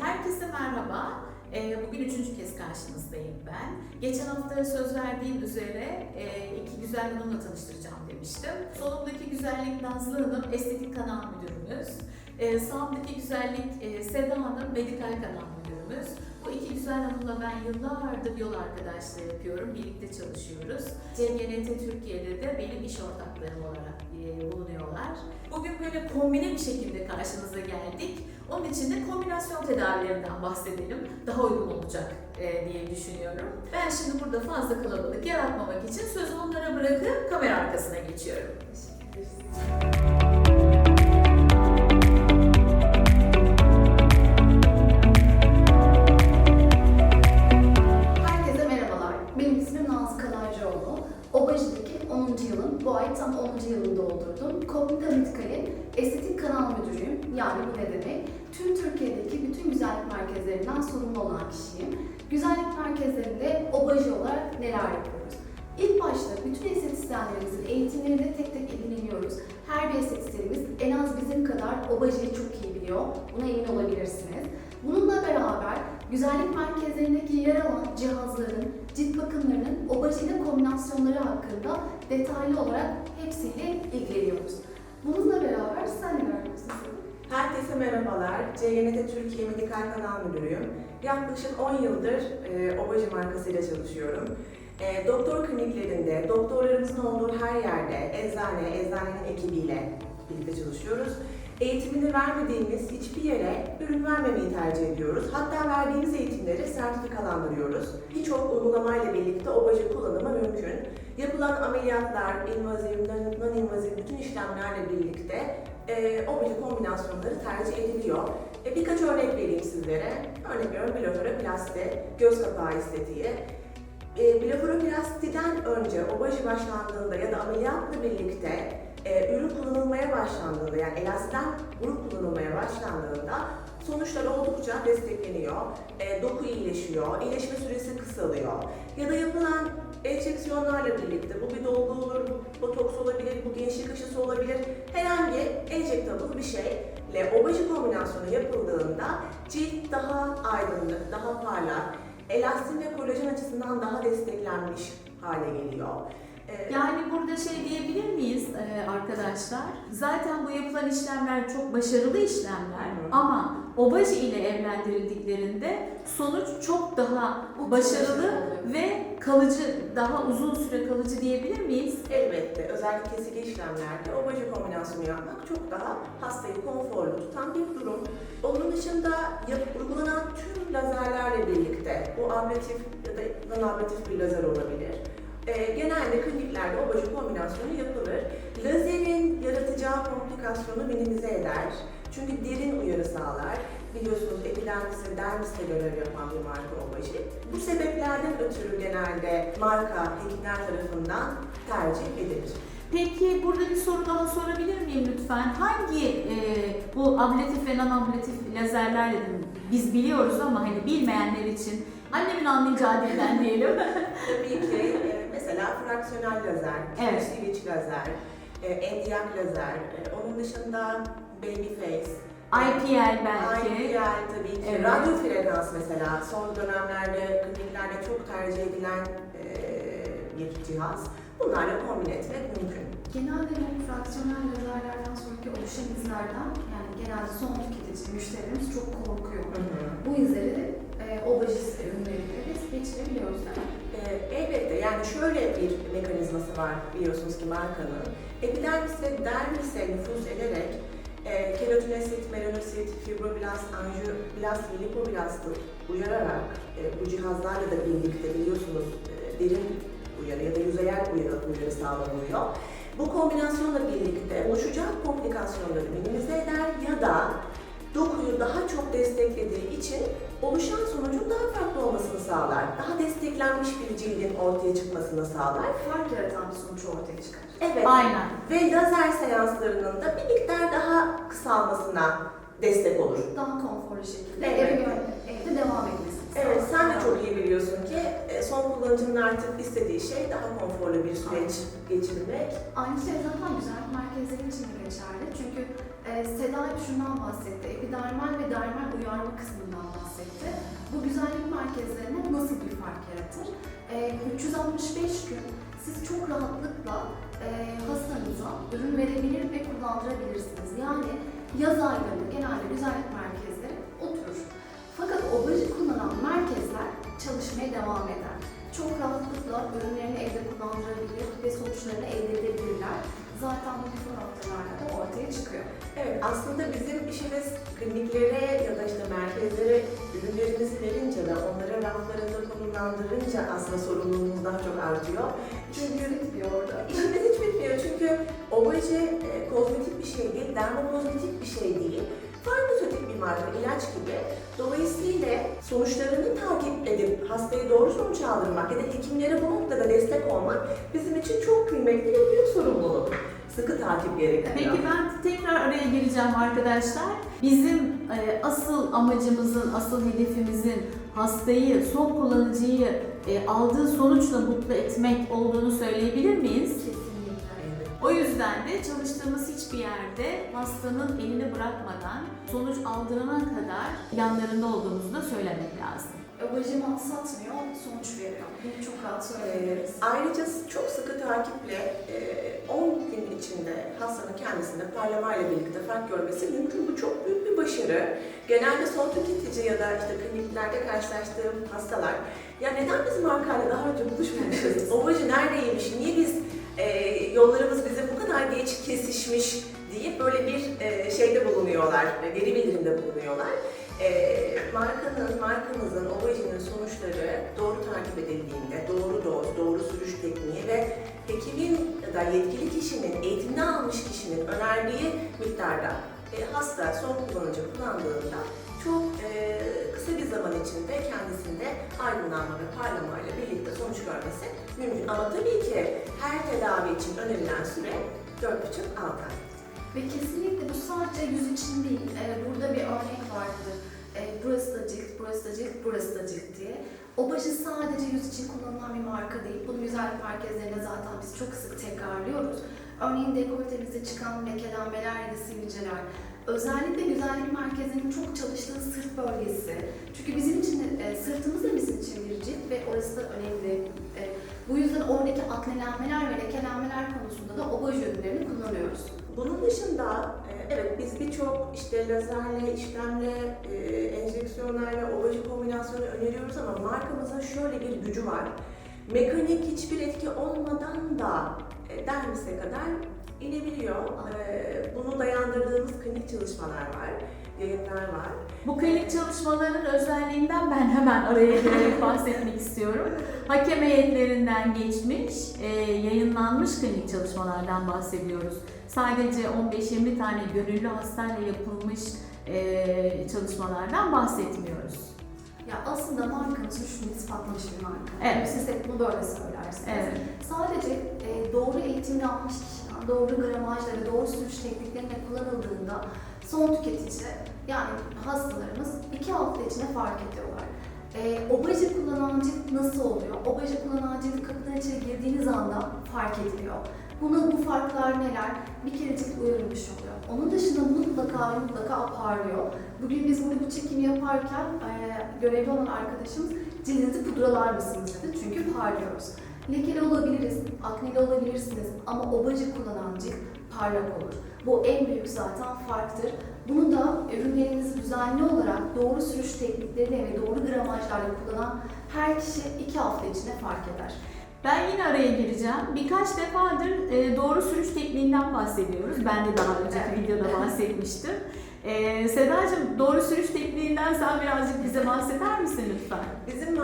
Herkese merhaba. Ee, Bugün üçüncü kez karşınızdayım ben. Geçen hafta söz verdiğim üzere e, iki güzel hanımla tanıştıracağım demiştim. Solumdaki güzellik Nazlı Hanım, estetik kanal müdürümüz. Ee, Sağımdaki güzellik e, Seda Hanım, medikal kanal müdürümüz. Bu iki güzel hanımla ben yıllardır yol arkadaşlığı yapıyorum, birlikte çalışıyoruz. CGNT Türkiye'de de benim iş ortaklarım olarak e, bulunuyorlar. Bugün böyle kombine bir şekilde karşınıza geldik. Onun için de kombinasyon tedavilerinden bahsedelim. Daha uygun olacak e, diye düşünüyorum. Ben şimdi burada fazla kalabalık yaratmamak için sözü onlara bırakıp kamera arkasına geçiyorum. Herkese bu ay tam 10. yılını doldurdum. Cognitive Medical'in estetik kanal müdürüyüm. Yani bu ne demek? Tüm Türkiye'deki bütün güzellik merkezlerinden sorumlu olan kişiyim. Güzellik merkezlerinde obaji olarak neler yapıyoruz? İlk başta bütün estetisyenlerimizin eğitimlerinde tek tek ilgileniyoruz. Her bir estetisyenimiz en az bizim kadar obajiyi çok iyi biliyor. Buna emin olabilirsiniz. Bununla beraber güzellik merkezlerindeki yer alan cihazların, cilt bakımlarının obajiyle kombinasyonları hakkında detaylı olarak hepsiyle ilgileniyoruz. Bununla beraber sen? Selim? Herkese merhabalar. CGNT Türkiye Medikal Kanal Müdürüyüm. Yaklaşık 10 yıldır e, Obaji markasıyla çalışıyorum. E, doktor kliniklerinde, doktorlarımızın olduğu her yerde, eczane, eczanenin ekibiyle birlikte çalışıyoruz. Eğitimini vermediğimiz hiçbir yere ürün vermemeyi tercih ediyoruz. Hatta verdiğimiz eğitimleri sertifikalandırıyoruz. Birçok uygulamayla birlikte obaji kullanımı mümkün. Yapılan ameliyatlar, invaziv, non-invaziv bütün işlemlerle birlikte e, obaji kombinasyonları tercih ediliyor. E, birkaç örnek vereyim sizlere. Örnek veriyorum blefaroplasti, göz kapağı estetiği. E, blefaroplastiden önce obaji başlandığında ya da ameliyatla birlikte e, ürün kullanılmaya başlandığında yani elastten grup kullanılmaya başlandığında sonuçlar oldukça destekleniyor. E, doku iyileşiyor, iyileşme süresi kısalıyor. Ya da yapılan enjeksiyonlarla birlikte bu bir dolgu olur, bu botoks olabilir, bu gençlik aşısı olabilir. Herhangi enjektable bir şeyle obaji kombinasyonu yapıldığında cilt daha aydınlık, daha parlak, elastin ve kolajen açısından daha desteklenmiş hale geliyor. E, Yani burada şey diyebilir miyiz e, arkadaşlar? Zaten bu yapılan işlemler çok başarılı işlemler Hı ama obaji ile evlendirildiklerinde sonuç çok daha başarılı ve kalıcı, daha uzun süre kalıcı diyebilir miyiz? Elbette özellikle kesik işlemlerde obaji kombinasyonu yapmak çok daha hastayı konforlu tutan bir durum. Onun dışında yap, uygulanan tüm lazerlerle birlikte bu ablatif ya da non-ablatif bir lazer olabilir. Ee, genelde kliniklerde obaji kombinasyonu yapılır. Lazerin yaratacağı komplikasyonu minimize eder. Çünkü derin uyarı sağlar. Biliyorsunuz epidermis ve dermiste görev yapan bir marka obaji. Bu sebeplerden ötürü genelde marka hekimler tarafından tercih edilir. Peki burada bir soru daha sorabilir miyim lütfen? Hangi e, bu ablatif ve non-ablatif lazerler dedim biz biliyoruz ama hani bilmeyenler için annemin anlayacağı dilden diyelim. Tabii ki e, mesela fraksiyonel lazer, Evet. switch lazer, e, endiyak lazer, e, onun dışında baby face, IPL belki. IPL tabii ki, Evet. radyo frekans mesela son dönemlerde kliniklerde çok tercih edilen e, bir cihaz. Bunlarla kombine etmek mümkün. Genelde bu fraksiyonel lazerlerden sonraki oluşan izlerden yani genelde son tüketici müşterimiz çok korkuyor. Bu izleri e, obaji ürünleriyle biz geçirebiliyoruz değil mi? E, elbette yani şöyle bir mekanizması var biliyorsunuz ki markanın. Epidermis ve dermise nüfuz ederek e, keratinosit, melanosit, fibroblast, angioblast ve lipoblastı uyararak e, bu cihazlarla da birlikte biliyorsunuz e, derin uyarı ya da yüzeyel uyarı, uyarı sağlanıyor. Bu kombinasyonla birlikte oluşacak komplikasyonları daha çok desteklediği için oluşan sonucun daha farklı olmasını sağlar. Daha desteklenmiş bir cildin ortaya çıkmasını sağlar. Fark yaratan bir sonuç ortaya çıkar. Evet. Aynen. Ve lazer seanslarının da bir miktar daha kısalmasına destek olur. Daha konforlu şekilde Evet. evde devam etmesini Evet, sen de çok iyi biliyorsun ki e, son kullanıcının artık istediği şey daha konforlu bir süreç geçirmek. Aynı şey zaten güzellik merkezleri için de geçerli. Çünkü e, Seda hep şundan bahsetti. Epidermal ve dermal uyarma kısmından bahsetti. Bu güzellik merkezlerine nasıl bir fark yaratır? E, 365 gün siz çok rahatlıkla e, hastanıza ürün verebilir ve kullandırabilirsiniz. Yani yaz aylarında genelde güzellik merkezleri oturur. Ürünlerini evde kullandırabilir ve sonuçlarını elde edebilirler. Zaten bu before after'larda da ortaya çıkıyor. Evet, aslında bizim işimiz kliniklere ya da işte merkezlere ürünlerimizi verince de onlara raflarında konumlandırınca aslında sorumluluğumuz daha çok artıyor. Çünkü bitmiyor orada. İşimiz hiç bitmiyor çünkü obaje e, kozmetik bir şey değil, dermokozmetik bir şey değil. Farmasötik bir marka, ilaç gibi. Dolayısıyla sonuçlarını takip edip hastaya doğru sonuç aldırmak ya da hekimlere bu noktada destek olmak bizim için çok kıymetli ve büyük sorumluluk. Sıkı takip gerekiyor. Peki ben tekrar araya gireceğim arkadaşlar. Bizim e, asıl amacımızın, asıl hedefimizin hastayı, son kullanıcıyı e, aldığı sonuçla mutlu etmek olduğunu söyleyebilir miyiz? Kesinlikle. O yüzden de çalıştığımız hiçbir yerde hastanın elini bırakmadan sonuç aldırana kadar yanlarında olduğumuzu da söylemek lazım. Obacı mal satmıyor, sonuç veriyor. Bunu çok rahat söyleyebiliriz. Ee, ayrıca çok sıkı takiple e, 10 gün içinde hastanın kendisinde parlamayla birlikte fark görmesi mümkün. Bu çok büyük bir başarı. Genelde son tüketici ya da işte kliniklerde karşılaştığım hastalar ya neden biz markayla daha önce buluşmamışız? Obacı neredeymiş? Niye biz e, yollarımız bizim bu kadar geç kesişmiş deyip böyle bir e, şeyde bulunuyorlar, geri bildirimde bulunuyorlar. E, markanın, markamızın, obajinin sonuçları doğru takip edildiğinde, doğru doz, doğru sürüş tekniği ve hekimin ya da yetkili kişinin, eğitimini almış kişinin önerdiği miktarda e, hasta son kullanıcı kullandığında çok e, kısa bir zaman içinde kendisinde aydınlanma ve parlamayla birlikte sonuç görmesi mümkün. Ama tabii ki her tedavi için önerilen süre 4,5-6 ay. Ve kesinlikle bu sadece yüz için değil. Ee, burada bir örnek vardır. Ee, burası da cilt, burası da cilt, burası da cilt diye. Obajı sadece yüz için kullanılan bir marka değil. Bunu güzellik merkezlerinde zaten biz çok sık tekrarlıyoruz. Örneğin dekoltemizde çıkan lekelenmeler ya da sivilceler. Özellikle güzellik merkezlerinin çok çalıştığı sırt bölgesi. Çünkü bizim için e, sırtımız da bizim için bir cilt ve orası da önemli. E, bu yüzden oradaki aknelenmeler ve lekelenmeler konusunda da obaj kullanıyoruz. Bunun dışında e, evet biz birçok işte lazerle, işlemle, e, enjeksiyonlarla, obajı kombinasyonu öneriyoruz ama markamızın şöyle bir gücü var. Mekanik hiçbir etki olmadan da e, dermise kadar inebiliyor. E, bunu dayandırdığımız klinik çalışmalar var, yayınlar var. Bu klinik çalışmaların özelliğinden ben hemen araya girerek bahsetmek istiyorum. Hakem heyetlerinden geçmiş, e, yayınlanmış klinik çalışmalardan bahsediyoruz. Sadece 15-20 tane gönüllü hastayla yapılmış e, çalışmalardan bahsetmiyoruz. Ya aslında markamızın şunu ispatlamış bir marka. Evet. Siz hep bunu böyle söylersiniz. Evet. Sadece e, doğru eğitimini almış kişiden, doğru gramajla ve doğru sürüş tekniklerine kullanıldığında son tüketici yani hastalarımız iki hafta içinde fark ediyorlar. E, obacı kullanan cilt nasıl oluyor? Obacı kullanan cilt kapıdan içeri girdiğiniz anda fark ediliyor. Buna bu farklar neler? Bir kere cilt uyarılmış oluyor. Onun dışında mutlaka mutlaka parlıyor. Bugün biz burada bu çekimi yaparken e, görevli olan arkadaşımız cildinizi pudralar mısınız dedi. Çünkü parlıyoruz. Lekeli olabiliriz, akneli olabilirsiniz ama obacı kullanan cilt parlak olur. Bu en büyük zaten farktır. Bunu da ürünlerinizi düzenli olarak doğru sürüş teknikleriyle ve doğru gramajlarla kullanan her kişi iki hafta içinde fark eder. Ben yine araya gireceğim. Birkaç defadır e, doğru sürüş tekniğinden bahsediyoruz. Ben de daha önceki Evet. videoda bahsetmiştim. E, Sedacığım doğru sürüş tekniğinden sen birazcık bize bahseder misin lütfen?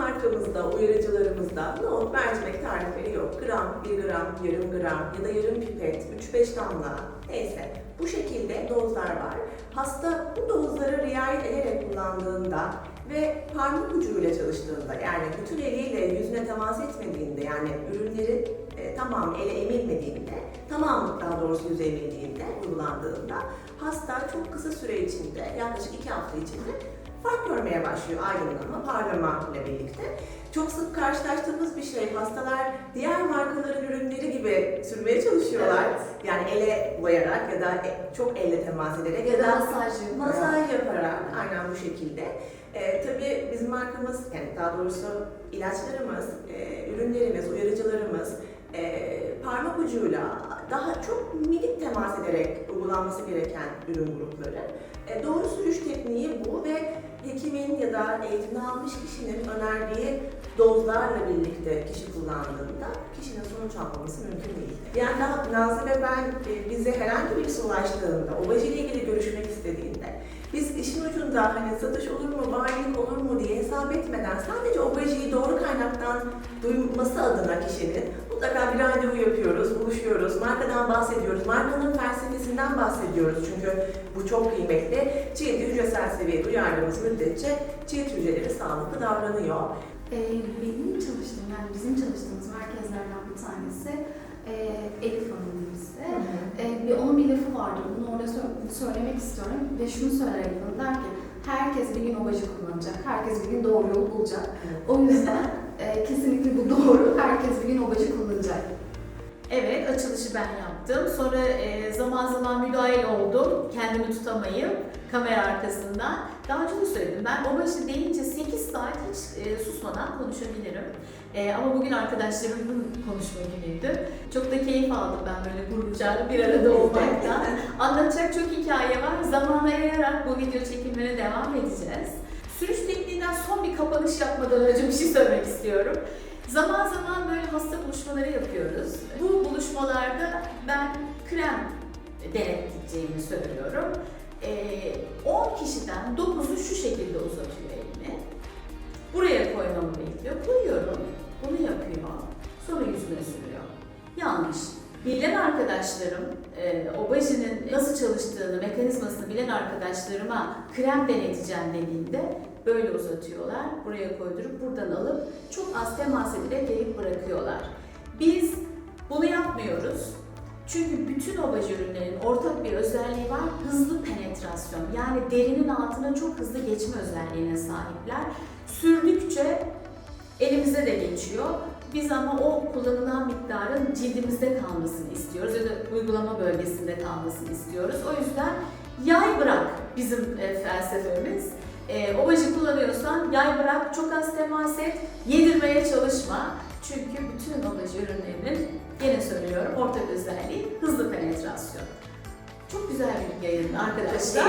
Markamızda, uyarıcılarımızda nohut mercimek tarifleri yok. Gram, 1 gram, yarım gram ya da yarım pipet, 3-5 damla neyse. Bu şekilde dozlar var. Hasta bu dozlara riayet ederek kullandığında ve parmak ucuyla çalıştığında yani bütün eliyle yüzüne temas etmediğinde yani ürünlerin e, tamam ele emilmediğinde, tamam daha doğrusu yüze emildiğinde, uygulandığında hasta çok kısa süre içinde yaklaşık 2 hafta içinde fark görmeye başlıyor aydınlanma, parlama ile birlikte. Çok sık karşılaştığımız bir şey. Hastalar diğer markaların ürünleri gibi sürmeye çalışıyorlar. Yani ele boyarak ya da e- çok elle temas ederek Ya da masaj masaj yaparak aynen bu şekilde. Ee, tabii bizim markamız, yani daha doğrusu ilaçlarımız, e, ürünlerimiz, uyarıcılarımız e, parmak ucuyla daha çok minik temas ederek uygulanması gereken ürün grupları. E, doğru sürüş tekniği bu ve hekimin ya da eğitimini almış kişinin önerdiği dozlarla birlikte kişi kullandığında kişinin sonuç almaması mümkün değil. Yani Nazlı ve ben e, bize herhangi birisi ulaştığında, obaj ile ilgili görüşmek istediğinde biz işin ucunda hani satış olur mu, bayilik olur mu diye hesap etmeden sadece obajıyı doğru kaynaktan duyması adına kişinin mutlaka bir randevu yapıyoruz, buluşuyoruz, markadan bahsediyoruz, markanın felsefesinden bahsediyoruz çünkü bu çok kıymetli. Cilt hücresel seviyede uyardığımız müddetçe cilt hücreleri sağlıklı davranıyor. Ee, benim çalıştığım, yani bizim çalıştığımız merkezlerden bir tanesi e, Elif Hanım bizde. Ee, bir, onun bir lafı vardı, söylemek istiyorum ve şunu söyler Elif Hanım, der ki herkes bir gün obacı kullanacak, herkes bir gün doğru yolu bulacak. O yüzden e, kesinlikle bu doğru, herkes bir gün obacı kullanacak. Evet, açılışı ben yaptım. Sonra e, zaman zaman müdahil oldum. Kendimi tutamayıp kamera arkasından. Daha önce de söyledim. Ben o başı deyince 8 saat hiç e, susmadan konuşabilirim. E, ama bugün arkadaşlarımın konuşma günüydü. Çok da keyif aldım ben böyle grupça bir arada olmaktan. Anlatacak çok hikaye var. Zamana yayarak bu video çekimlerine devam edeceğiz. Sürüş tekniğinden son bir kapanış yapmadan önce bir şey söylemek istiyorum. Zaman zaman böyle hasta buluşmaları yapıyoruz. Bu buluşmalarda ben krem deneteceğimi söylüyorum. Ee, 10 kişiden 9'u şu şekilde uzatıyor elini. Buraya koymamı bekliyor. Koyuyorum. Bunu yapıyor. Sonra yüzüne sürüyor. Yanlış. Bilen arkadaşlarım, e, obajinin nasıl çalıştığını, mekanizmasını bilen arkadaşlarıma krem deneteceğim dediğinde böyle uzatıyorlar. Buraya koydurup buradan alıp çok az temas ederek yayıp bırakıyorlar. Biz bunu yapmıyoruz. Çünkü bütün obaj ürünlerin ortak bir özelliği var, hızlı penetrasyon. Yani derinin altına çok hızlı geçme özelliğine sahipler. Sürdükçe elimize de geçiyor. Biz ama o kullanılan miktarın cildimizde kalmasını istiyoruz ya da uygulama bölgesinde kalmasını istiyoruz. O yüzden yay bırak bizim e, felsefemiz. E, obajı kullanıyorsan yay bırak, çok az temas et, yedirmeye çalışma. Çünkü bütün obaj ürünlerinin, gene söylüyorum, ortak özelliği hızlı penetrasyon. Çok güzel bir yayın arkadaşlar.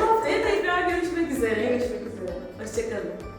Haftaya tekrar görüşmek üzere. Görüşmek üzere. Hoşçakalın.